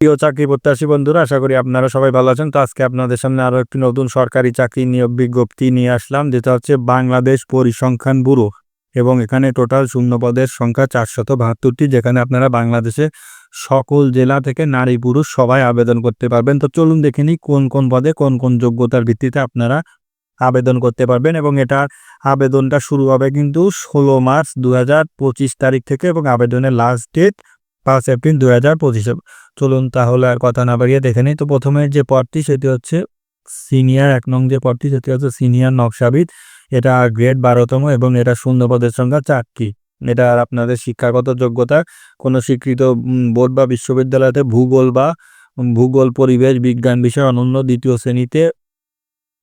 প্রিয় চাকরি প্রত্যাশী বন্ধুরা, আশা করি আপনারা সবাই ভালো আছেন। তো আজকে আপনাদের সামনে আরও একটি নতুন সরকারি চাকরি নিয়োগ বিজ্ঞপ্তি নিয়ে আসলাম, যেটা হচ্ছে বাংলাদেশ পরিসংখ্যান ব্যুরো এবং এখানে টোটাল শূন্য পদের সংখ্যা চারশত বাহাত্তরটি যেখানে আপনারা বাংলাদেশে সকল জেলা থেকে নারী পুরুষ সবাই আবেদন করতে পারবেন। তো চলুন দেখে নিই কোন কোন পদে কোন কোন যোগ্যতার ভিত্তিতে আপনারা আবেদন করতে পারবেন এবং এটা আবেদনটা শুরু হবে কিন্তু ষোলো মার্চ দু হাজার পঁচিশ তারিখ থেকে এবং আবেদনের লাস্ট ডেট পাঁচ এপ্রিল দু হাজার পঁচিশে চলুন তাহলে আর কথা না বাড়িয়ে দেখে নিই। তো প্রথমে যে পদটি সেটি হচ্ছে সিনিয়র, এক নং যে পদটি সেটি হচ্ছে সিনিয়র নকশাবিদ। এটা গ্রেড বারোতম এবং এটা শূন্য পদের সংখ্যা চারটি এটা আর আপনাদের শিক্ষাগত যোগ্যতা, কোনো স্বীকৃত বোর্ড বা বিশ্ববিদ্যালয়তে ভূগোল বা ভূগোল, পরিবেশ, বিজ্ঞান বিষয় অনন্য দ্বিতীয় শ্রেণীতে,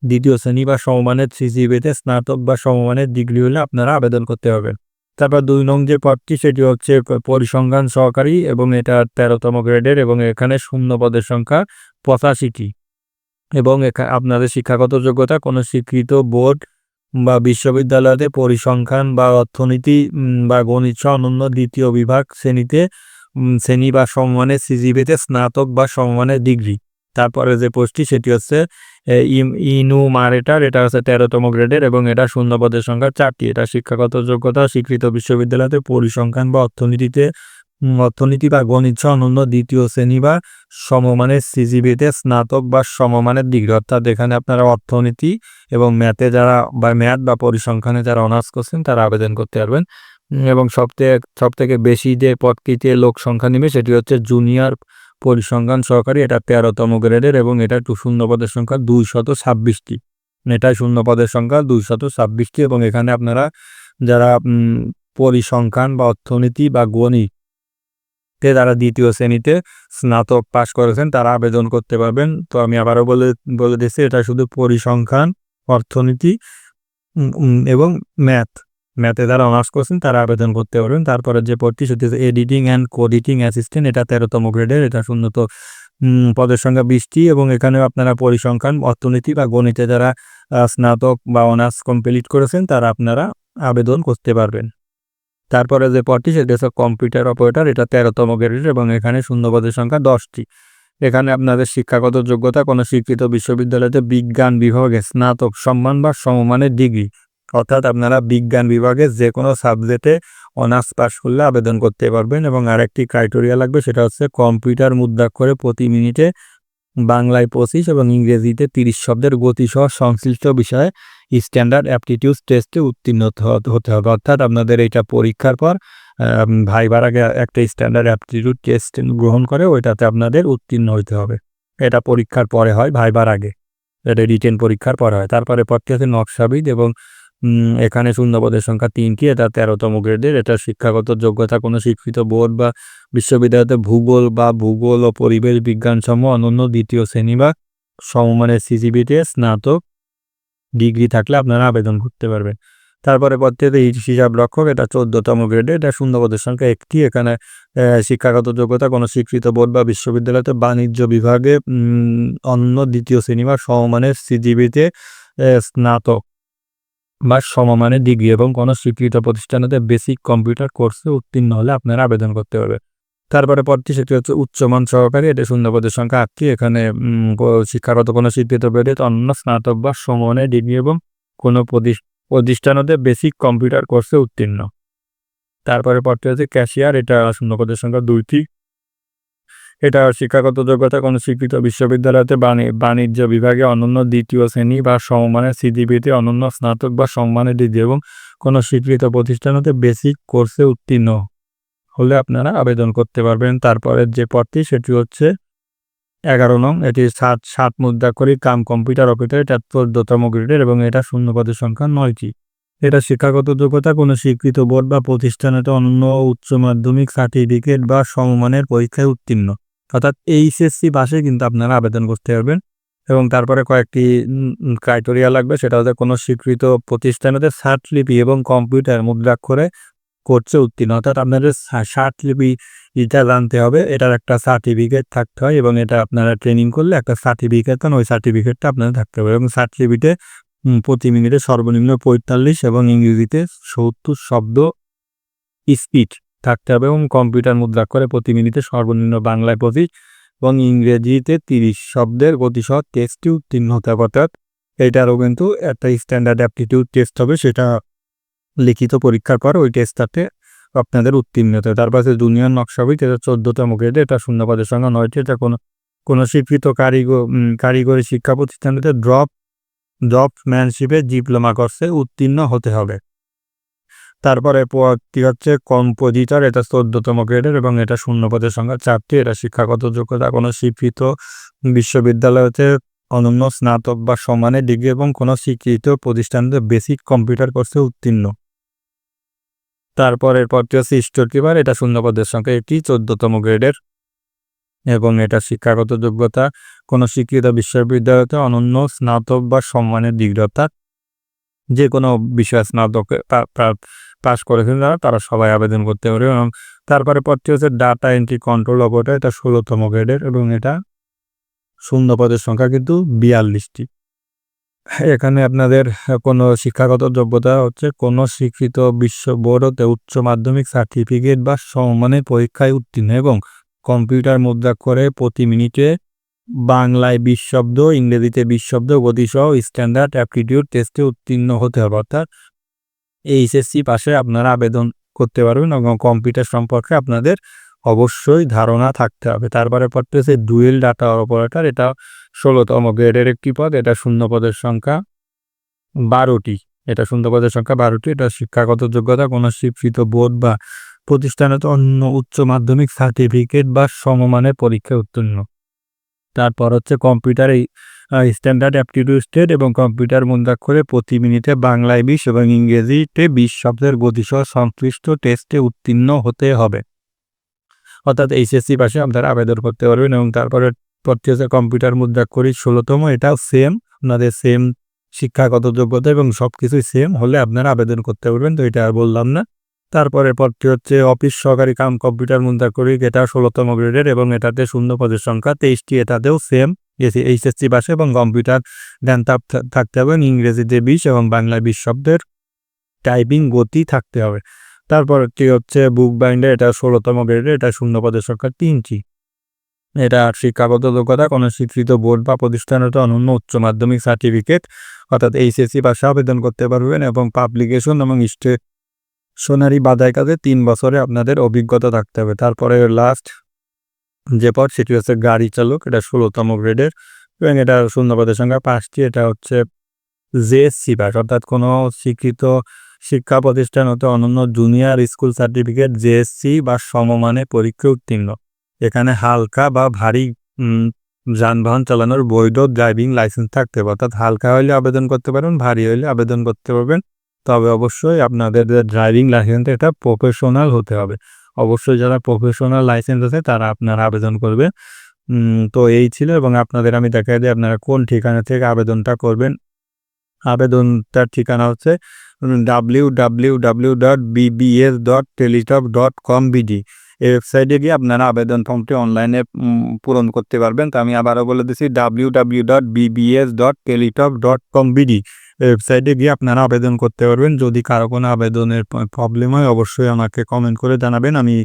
দ্বিতীয় শ্রেণি বা সমমানের সিসিবিতে স্নাতক বা সমমানের ডিগ্রি হলে আপনারা আবেদন করতে হবে। তারপর দুই নং যে পদটি সেটি হচ্ছে পরিসংখ্যান সহকারী এবং এটা তেরোতম গ্রেডের এবং এখানে শূন্য পদের সংখ্যা পঁচাশিটি। এবং আপনাদের শিক্ষাগত যোগ্যতা, কোনো স্বীকৃত বোর্ড বা বিশ্ববিদ্যালয়তে পরিসংখ্যান বা অর্থনীতি বা গণিত অনন্য দ্বিতীয় বিভাগ শ্রেণীতে শ্রেণি বা সম্মানের সিজিবিতে স্নাতক বা সম্মানের ডিগ্রি। তারপরে যে পোস্টটি, সেটি হচ্ছে ইনু মারেটার। এটা হচ্ছে তেরোতম গ্রেডের এবং এটা শূন্য পদের সংখ্যা চারটি। এটা শিক্ষাগত যোগ্যতা, স্বীকৃত বিশ্ববিদ্যালয়তে পরিসংখ্যান বা অর্থনীতিতে অর্থনীতি বা গণিত অনন্য দ্বিতীয় শ্রেণি বা সমমানের সিজিবিতে স্নাতক বা সমমানের ডিগ্রি। অর্থাৎ এখানে আপনারা অর্থনীতি এবং ম্যাথে যারা বা ম্যাথ বা পরিসংখ্যানে যারা অনার্স করছেন, তারা আবেদন করতে পারবেন। এবং সবথেকে সব থেকে বেশি যে পদটিতে লোক সংখ্যা নেবে, সেটি হচ্ছে জুনিয়র পরিসংখ্যান সহকারী এটা তেরোতম গ্রেডের এবং এটা টু শূন্য পদের সংখ্যা দুই শত ছাব্বিশটি। এটা শূন্য পদের সংখ্যা দুই শত ছাব্বিশটি এবং এখানে আপনারা যারা পরিসংখ্যান বা অর্থনীতি বা গণিত তে যারা দ্বিতীয় শ্রেণীতে স্নাতক পাশ করেছেন, তারা আবেদন করতে পারবেন। তো আমি আবারও বলে বলে দিচ্ছি, এটা শুধু পরিসংখ্যান, অর্থনীতি এবং ম্যাথ। ম্যাথে যারা অনার্স করছেন, তারা আবেদন করতে পারবেন। তারপরে যে পদটি সেটি এডিটিং অ্যান্ড কোডিটিং অ্যাসিস্ট্যান্ট এটা তেরোতম গ্রেডের এটা শূন্যত পদের সংখ্যা বিশটি এবং এখানেও আপনারা পরিসংখ্যান, অর্থনীতি বা গণিতে যারা স্নাতক বা অনার্স কমপ্লিট করেছেন, তারা আপনারা আবেদন করতে পারবেন। তারপরে যে পদটি সেটি হচ্ছে কম্পিউটার অপারেটর এটা তেরোতম গ্রেডের এবং এখানে শূন্য পদের সংখ্যা দশটি। এখানে আপনাদের শিক্ষাগত যোগ্যতা, কোনো স্বীকৃত বিশ্ববিদ্যালয়তে বিজ্ঞান বিভাগে স্নাতক সম্মান বা সমমানের ডিগ্রি অর্থাৎ আপনারা বিজ্ঞান বিভাগে যে কোনো সাবজেক্টে অনার্স পাস করলে আবেদন করতে পারবেন এবং আরেকটি ক্রাইটেরিয়া লাগবে, সেটা হচ্ছে কম্পিউটার মুদ্রাক্ষরে প্রতি মিনিটে বাংলায় পঁচিশ এবং ইংরেজিতে তিরিশ শব্দের গতিসহ সংশ্লিষ্ট বিষয়ে স্ট্যান্ডার্ড অ্যাপটিটিউড টেস্টে উত্তীর্ণ হতে হবে। অর্থাৎ আপনাদের এইটা পরীক্ষার পর ভাইবার আগে একটা স্ট্যান্ডার্ড অ্যাপটিটিউড টেস্ট গ্রহণ করে ওইটাতে আপনাদের উত্তীর্ণ হতে হবে। এটা পরীক্ষার পরে হয়, ভাইবার আগে। এটা রিটেন পরীক্ষার পরে হয়। তারপরে পরটি আছে নকশাবিদ এবং এখানে শূন্যপদের সংখ্যা তিনটি, এটা তেরোতম গ্রেডের, এটা শিক্ষাগত যোগ্যতা কোনো শিক্ষিত বোর্ড বা বিশ্ববিদ্যালয়তে ভূগোল বা ভূগোল ও পরিবেশ বিজ্ঞান সমূহ অনন্য দ্বিতীয় শ্রেণি বা সমমানের সিজিবিতে স্নাতক ডিগ্রি থাকলে আপনারা আবেদন করতে পারবেন। তারপরে পদ্ধতিতে হিসাব রক্ষক, এটা চোদ্দতম গ্রেডে এটা শূন্যপদের সংখ্যা একটি, এখানে শিক্ষাগত যোগ্যতা কোনো স্বীকৃত বোর্ড বা বিশ্ববিদ্যালয়তে বাণিজ্য বিভাগে অন্য দ্বিতীয় শ্রেণি বা সমমানের সিজিবিতে স্নাতক। বা সমমানের ডিগ্রি এবং কোনো স্বীকৃত প্রতিষ্ঠানেতে বেসিক কম্পিউটার কোর্সে উত্তীর্ণ হলে আপনারা আবেদন করতে হবে তারপরে পদটি সেটি হচ্ছে উচ্চমান সহকারী, এটা শূন্যপদের সংখ্যা আটটি। এখানে শিক্ষাগত কোনো স্বীকৃত বেডে অন্য স্নাতক বা সমমানের ডিগ্রি এবং কোনো প্রতিষ্ঠানতে বেসিক কম্পিউটার কোর্সে উত্তীর্ণ। তারপরে পদটি হচ্ছে ক্যাশিয়ার, এটা শূন্যপদের সংখ্যা দুইটি। এটা শিক্ষাগত যোগ্যতা কোনো স্বীকৃত বিশ্ববিদ্যালয়তে বাণিজ্য বিভাগে অনন্য দ্বিতীয় শ্রেণি বা সমমানের সিজিপিতে অনন্য স্নাতক বা সম্মানের ডিগ্রি এবং কোনো স্বীকৃত প্রতিষ্ঠানতে বেসিক কোর্সে উত্তীর্ণ হলে আপনারা আবেদন করতে পারবেন। তারপরের যে পদটি সেটি হচ্ছে এগারো নং। এটি সাত সাত মুদ্রা করি কাম কম্পিউটার অপারেটর এটা চোদ্দতম গ্রেডের এবং এটা শূন্য পদের সংখ্যা নয়টি। এটা শিক্ষাগত যোগ্যতা কোনো স্বীকৃত বোর্ড বা প্রতিষ্ঠানেতে অন্য উচ্চ মাধ্যমিক সার্টিফিকেট বা সমমানের পরীক্ষায় উত্তীর্ণ। অর্থাৎ এইচএসসি পাশে কিন্তু আপনারা আবেদন করতে পারবেন এবং তারপরে কয়েকটি ক্রাইটেরিয়া লাগবে। সেটা হচ্ছে কোনো স্বীকৃত প্রতিষ্ঠানেতে লিপি এবং কম্পিউটার মুদ্রাক্ষরে করছে উত্তীর্ণ। অর্থাৎ আপনাদের লিপি এটা জানতে হবে, এটার একটা সার্টিফিকেট থাকতে হয় এবং এটা আপনারা ট্রেনিং করলে একটা সার্টিফিকেট পান, ওই সার্টিফিকেটটা আপনাদের থাকতে হবে। এবং সার্টিফিকেটে প্রতি মিনিটে সর্বনিম্ন পঁয়তাল্লিশ এবং ইংরেজিতে সত্তর শব্দ স্পিড থাকতে হবে এবং কম্পিউটার মুদ্রা করে প্রতি মিনিটে সর্বনিম্ন বাংলায় পঁচিশ এবং ইংরেজিতে তিরিশ শব্দের গতিসহ টেস্টটি উত্তীর্ণ হতে হবে। অর্থাৎ এটারও কিন্তু একটা স্ট্যান্ডার্ড অ্যাপটিটিউড টেস্ট হবে, সেটা লিখিত পরীক্ষার পর ওই টেস্টটাতে আপনাদের উত্তীর্ণ হতে হবে। তার পাশে জুনিয়র নকশাবিদ এটা চোদ্দতম গ্রেডে এটা শূন্যপদের সংখ্যা নয়টি এটা কোনো কোনো স্বীকৃত কারিগর কারিগরি শিক্ষা প্রতিষ্ঠানটিতে ড্রপ ড্রপম্যানশিপে ডিপ্লোমা কোর্সে উত্তীর্ণ হতে হবে। তারপরে পদটি হচ্ছে? কম্পোজিটর, এটা চোদ্দতম গ্রেডের এবং এটা শূন্যপদের সংখ্যা চারটি। এটা শিক্ষাগত যোগ্যতা কোনো স্বীকৃত বিশ্ববিদ্যালয় হচ্ছে অনন্য, স্নাতক বা সমানের ডিগ্রি এবং কোনো স্বীকৃত প্রতিষ্ঠানতে বেসিক কম্পিউটার কোর্সে উত্তীর্ণ। তারপরের পদটি হচ্ছে স্টোর কিপার, এটা শূন্যপদের সংখ্যা এটি চোদ্দতম গ্রেডের। এবং এটা শিক্ষাগত যোগ্যতা কোনো শিক্ষিত বিশ্ববিদ্যালয়তে অনন্য, স্নাতক বা সম্মানের ডিগ্রি, অর্থাৎ যে কোনো বিষয়ে স্নাতক পাশ করেছেন যারা, তারা সবাই আবেদন করতে পারে এবং তারপরে পদটি হচ্ছে ডাটা এন্ট্রি কন্ট্রোল অপারেটর এটা ষোলোতম গ্রেডের এবং এটা শূন্য পদের সংখ্যা কিন্তু বিয়াল্লিশটি। এখানে আপনাদের কোনো শিক্ষাগত যোগ্যতা হচ্ছে কোনো স্বীকৃত বিশ্ব বোর্ডতে উচ্চ মাধ্যমিক সার্টিফিকেট বা সমমানের পরীক্ষায় উত্তীর্ণ এবং কম্পিউটার মুদ্রা করে প্রতি মিনিটে বাংলায় বিশ শব্দ, ইংরেজিতে বিশ শব্দ গতিসহ স্ট্যান্ডার্ড অ্যাপটিটিউড টেস্টে উত্তীর্ণ হতে হবে। অর্থাৎ এইচএসসি পাশে আপনারা আবেদন করতে পারবেন এবং কম্পিউটার সম্পর্কে আপনাদের অবশ্যই ধারণা থাকতে হবে। তারপরে পড়তে হচ্ছে ডুয়েল ডাটা অপারেটর, এটা ষোলোতম গ্রেডের একটি পদ, এটা শূন্য পদের সংখ্যা বারোটি। এটা শূন্য পদের সংখ্যা বারোটি, এটা শিক্ষাগত যোগ্যতা কোনো স্বীকৃত বোর্ড বা প্রতিষ্ঠানে তো অন্য উচ্চ মাধ্যমিক সার্টিফিকেট বা সমমানের পরীক্ষায় উত্তীর্ণ। তারপর হচ্ছে কম্পিউটার, এই স্ট্যান্ডার্ড অ্যাপটিটিউড স্টেট এবং কম্পিউটার করে প্রতি মিনিটে বাংলায় বিশ এবং ইংরেজিতে বিশ শব্দের গতিসহ সংশ্লিষ্ট টেস্টে উত্তীর্ণ হতে হবে। অর্থাৎ এইচএসসি পাশে আপনারা আবেদন করতে পারবেন এবং তারপরে পরটি হচ্ছে কম্পিউটার মুদ্রাক্ষরিক ষোলোতম, এটাও সেম আপনাদের সেম শিক্ষাগত যোগ্যতা এবং সব কিছুই সেম হলে আপনারা আবেদন করতে পারবেন। তো এটা আর বললাম না। তারপরে পদটি হচ্ছে অফিস সহকারী কাম কম্পিউটার মুদ্রাক্ষরিক এটা ষোলোতম গ্রেডের এবং এটাতে শূন্য পদের সংখ্যা তেইশটি, এটাতেও সেম এসি, এইচএসসি পাশে এবং কম্পিউটার জ্ঞান থাকতে হবে। ইংরেজিতে বিশ এবং বাংলায় বিশ শব্দের টাইপিং গতি থাকতে হবে। তারপর কি হচ্ছে বুক বাইন্ডার, এটা ষোলোতম গ্রেডের, এটা শূন্য পদের সংখ্যা তিনটি। এটা শিক্ষাগত যোগ্যতা, কোনো স্বীকৃত বোর্ড বা প্রতিষ্ঠানের অনন্য উচ্চ মাধ্যমিক সার্টিফিকেট, অর্থাৎ এইচএসসি পাশে আবেদন করতে পারবেন এবং পাবলিকেশন এবং স্টেশনারি বাধাই কাজে তিন বছরে আপনাদের অভিজ্ঞতা থাকতে হবে। তারপরে লাস্ট যে পদ, সেটি হচ্ছে গাড়ি চালক, এটা ষোলোতম গ্রেডের এবং এটা শূন্যপদের সংখ্যা পাঁচটি, এটা হচ্ছে জেএসসি পাস অর্থাৎ কোনো স্বীকৃত শিক্ষা প্রতিষ্ঠান হতে অনন্য জুনিয়র স্কুল সার্টিফিকেট জেএসসি বা সমমানে পরীক্ষা উত্তীর্ণ। এখানে হালকা বা ভারী যানবাহন চালানোর বৈধ ড্রাইভিং লাইসেন্স থাকতে হবে। অর্থাৎ হালকা হইলে আবেদন করতে পারবেন, ভারী হইলে আবেদন করতে পারবেন। তবে অবশ্যই আপনাদের ড্রাইভিং লাইসেন্স এটা প্রফেশনাল হতে হবে। অবশ্যই যারা প্রফেশনাল লাইসেন্স আছে, তারা আপনারা আবেদন করবে। তো এই ছিল এবং আপনাদের আমি দেখাই দিই আপনারা কোন ঠিকানা থেকে আবেদনটা করবেন। আবেদনটার ঠিকানা হচ্ছে W W W dot BBS dot Teletalk dot com BD এই ওয়েবসাইটে গিয়ে আপনারা আবেদন ফর্মটি অনলাইনে পূরণ করতে পারবেন। তো আমি আবারও বলে দিচ্ছি W W dot BBS dot Teletalk dot com BD ওয়েবসাইটে গিয়ে আপনারা আবেদন করতে পারবেন। যদি কারও কোনো আবেদনের প্রবলেম হয়, অবশ্যই আমাকে কমেন্ট করে জানাবেন। আমি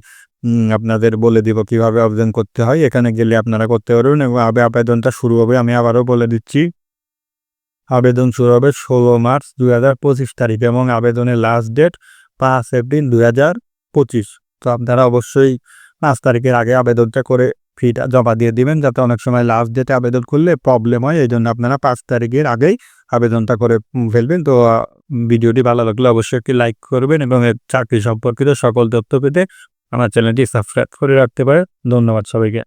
আপনাদের বলে দিব কীভাবে আবেদন করতে হয়। এখানে গেলে আপনারা করতে পারবেন এবং আবেদনটা শুরু হবে। আমি আবারও বলে দিচ্ছি। আবেদন শুরু হবে ষোলো মার্চ দুই হাজার পঁচিশ তারিখ এবং আবেদনের লাস্ট ডেট পাঁচ এপ্রিল দুই হাজার পঁচিশ। তো আপনারা অবশ্যই পাঁচ তারিখের আগে আবেদনটা করে ফিটা জমা দিয়ে দিবেন। যাতে অনেক সময় লাস্ট ডেটে আবেদন করলে প্রবলেম হয়। এই জন্য আপনারা পাঁচ তারিখের আগেই আবেদনটা করে ফেলবেন। তো ভিডিওটি ভালো লাগলে অবশ্যই একটি লাইক করবেন এবং এর চাকরি সম্পর্কিত সকল তথ্য পেতে আমার চ্যানেলটি সাবস্ক্রাইব করে রাখতে পারে ধন্যবাদ সবাইকে।